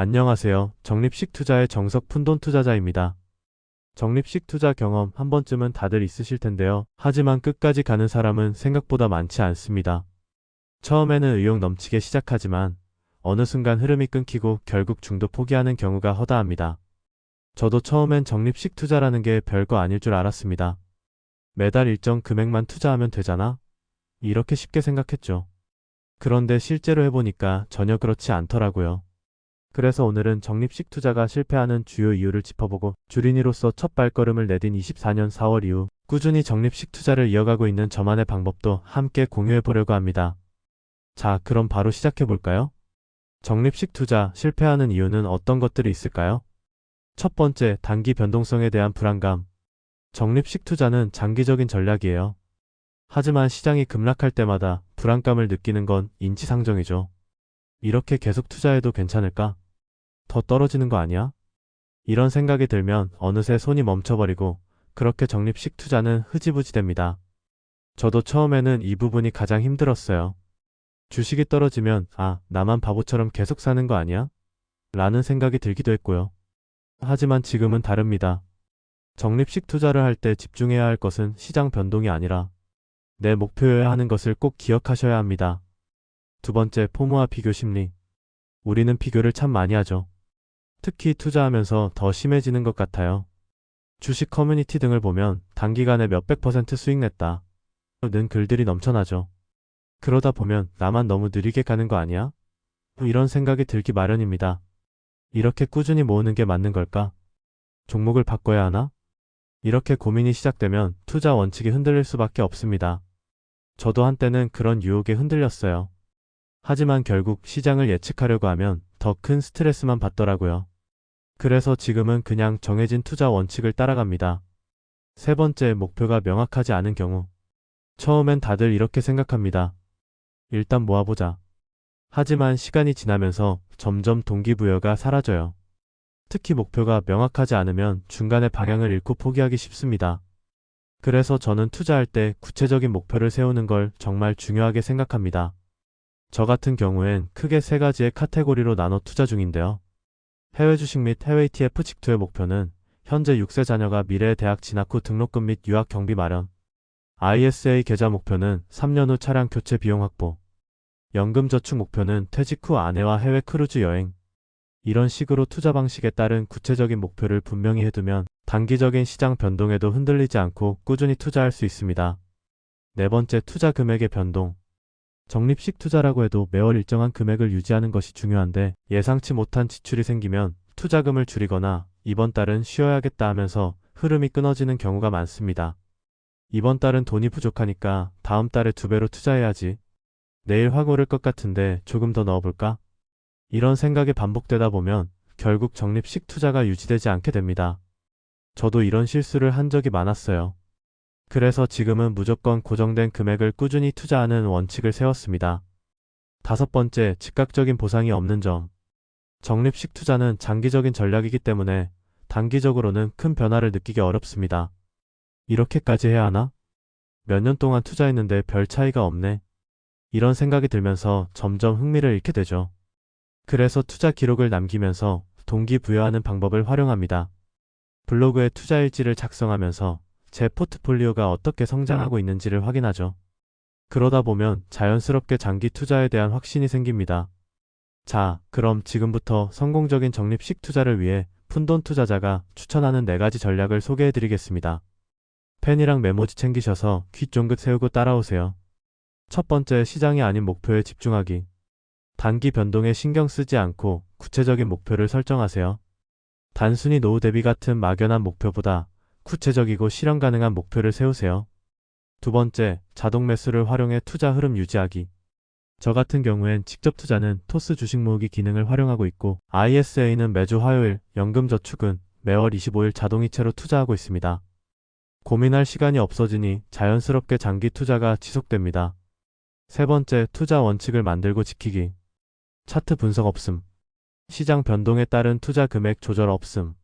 안녕하세요. 적립식 투자의 정석 푼돈 투자자입니다. 적립식 투자 경험 한 번쯤은 다들 있으실 텐데요. 하지만 끝까지 가는 사람은 생각보다 많지 않습니다. 처음에는 의욕 넘치게 시작하지만 어느 순간 흐름이 끊기고 결국 중도 포기하는 경우가 허다합니다. 저도 처음엔 적립식 투자라는 게 별거 아닐 줄 알았습니다. 매달 일정 금액만 투자하면 되잖아? 이렇게 쉽게 생각했죠. 그런데 실제로 해보니까 전혀 그렇지 않더라고요. 그래서 오늘은 적립식 투자가 실패하는 주요 이유를 짚어보고 주린이로서 첫 발걸음을 내딘 24년 4월 이후 꾸준히 적립식 투자를 이어가고 있는 저만의 방법도 함께 공유해 보려고 합니다. 자, 그럼 바로 시작해 볼까요? 적립식 투자 실패하는 이유는 어떤 것들이 있을까요? 첫 번째, 단기 변동성에 대한 불안감. 적립식 투자는 장기적인 전략이에요. 하지만 시장이 급락할 때마다 불안감을 느끼는 건 인지상정이죠. 이렇게 계속 투자해도 괜찮을까? 더 떨어지는 거 아니야? 이런 생각이 들면 어느새 손이 멈춰버리고 그렇게 적립식 투자는 흐지부지 됩니다. 저도 처음에는 이 부분이 가장 힘들었어요. 주식이 떨어지면 아, 나만 바보처럼 계속 사는 거 아니야? 라는 생각이 들기도 했고요. 하지만 지금은 다릅니다. 적립식 투자를 할 때 집중해야 할 것은 시장 변동이 아니라 내 목표여야 하는 것을 꼭 기억하셔야 합니다. 두 번째, 포모와 비교 심리. 우리는 비교를 참 많이 하죠. 특히 투자하면서 더 심해지는 것 같아요. 주식 커뮤니티 등을 보면 단기간에 몇백 퍼센트 수익 냈다. 는 글들이 넘쳐나죠. 그러다 보면 나만 너무 느리게 가는 거 아니야? 이런 생각이 들기 마련입니다. 이렇게 꾸준히 모으는 게 맞는 걸까? 종목을 바꿔야 하나? 이렇게 고민이 시작되면 투자 원칙이 흔들릴 수밖에 없습니다. 저도 한때는 그런 유혹에 흔들렸어요. 하지만 결국 시장을 예측하려고 하면 더 큰 스트레스만 받더라고요. 그래서 지금은 그냥 정해진 투자 원칙을 따라갑니다. 세 번째, 목표가 명확하지 않은 경우. 처음엔 다들 이렇게 생각합니다. 일단 모아보자. 하지만 시간이 지나면서 점점 동기부여가 사라져요. 특히 목표가 명확하지 않으면 중간에 방향을 잃고 포기하기 쉽습니다. 그래서 저는 투자할 때 구체적인 목표를 세우는 걸 정말 중요하게 생각합니다. 저 같은 경우엔 크게 세 가지의 카테고리로 나눠 투자 중인데요. 해외 주식 및 해외 ETF 직투의 목표는 현재 6세 자녀가 미래의 대학 진학 후 등록금 및 유학 경비 마련. ISA 계좌 목표는 3년 후 차량 교체 비용 확보. 연금 저축 목표는 퇴직 후 아내와 해외 크루즈 여행. 이런 식으로 투자 방식에 따른 구체적인 목표를 분명히 해두면 단기적인 시장 변동에도 흔들리지 않고 꾸준히 투자할 수 있습니다. 네 번째, 투자 금액의 변동. 적립식 투자라고 해도 매월 일정한 금액을 유지하는 것이 중요한데 예상치 못한 지출이 생기면 투자금을 줄이거나 이번 달은 쉬어야겠다 하면서 흐름이 끊어지는 경우가 많습니다. 이번 달은 돈이 부족하니까 다음 달에 두 배로 투자해야지. 내일 확 오를 것 같은데 조금 더 넣어볼까? 이런 생각이 반복되다 보면 결국 적립식 투자가 유지되지 않게 됩니다. 저도 이런 실수를 한 적이 많았어요. 그래서 지금은 무조건 고정된 금액을 꾸준히 투자하는 원칙을 세웠습니다. 다섯 번째, 즉각적인 보상이 없는 점. 적립식 투자는 장기적인 전략이기 때문에 단기적으로는 큰 변화를 느끼기 어렵습니다. 이렇게까지 해야 하나? 몇 년 동안 투자했는데 별 차이가 없네. 이런 생각이 들면서 점점 흥미를 잃게 되죠. 그래서 투자 기록을 남기면서 동기부여하는 방법을 활용합니다. 블로그에 투자 일지를 작성하면서 제 포트폴리오가 어떻게 성장하고 있는지를 확인하죠. 그러다 보면 자연스럽게 장기 투자에 대한 확신이 생깁니다. 자, 그럼 지금부터 성공적인 적립식 투자를 위해 푼돈 투자자가 추천하는 4가지 전략을 소개해 드리겠습니다. 펜이랑 메모지 챙기셔서 귀 쫑긋 세우고 따라오세요. 첫 번째, 시장이 아닌 목표에 집중하기. 단기 변동에 신경 쓰지 않고 구체적인 목표를 설정하세요. 단순히 노후 대비 같은 막연한 목표보다 구체적이고 실현 가능한 목표를 세우세요. 두 번째, 자동 매수를 활용해 투자 흐름 유지하기. 저 같은 경우엔 직접 투자는 토스 주식 모으기 기능을 활용하고 있고 ISA는 매주 화요일, 연금 저축은 매월 25일 자동이체로 투자하고 있습니다. 고민할 시간이 없어지니 자연스럽게 장기 투자가 지속됩니다. 세 번째, 투자 원칙을 만들고 지키기. 차트 분석 없음. 시장 변동에 따른 투자 금액 조절 없음.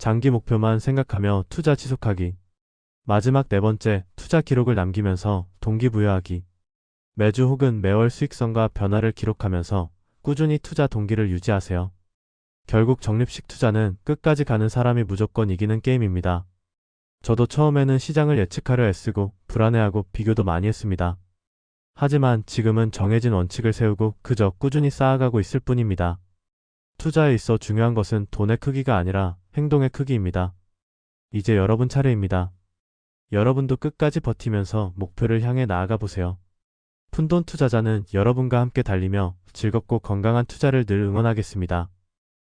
장기 목표만 생각하며 투자 지속하기. 마지막 네 번째, 투자 기록을 남기면서 동기부여하기. 매주 혹은 매월 수익성과 변화를 기록하면서 꾸준히 투자 동기를 유지하세요. 결국 적립식 투자는 끝까지 가는 사람이 무조건 이기는 게임입니다. 저도 처음에는 시장을 예측하려 애쓰고 불안해하고 비교도 많이 했습니다. 하지만 지금은 정해진 원칙을 세우고 그저 꾸준히 쌓아가고 있을 뿐입니다. 투자에 있어 중요한 것은 돈의 크기가 아니라 행동의 크기입니다. 이제 여러분 차례입니다. 여러분도 끝까지 버티면서 목표를 향해 나아가 보세요. 푼돈 투자자는 여러분과 함께 달리며 즐겁고 건강한 투자를 늘 응원하겠습니다.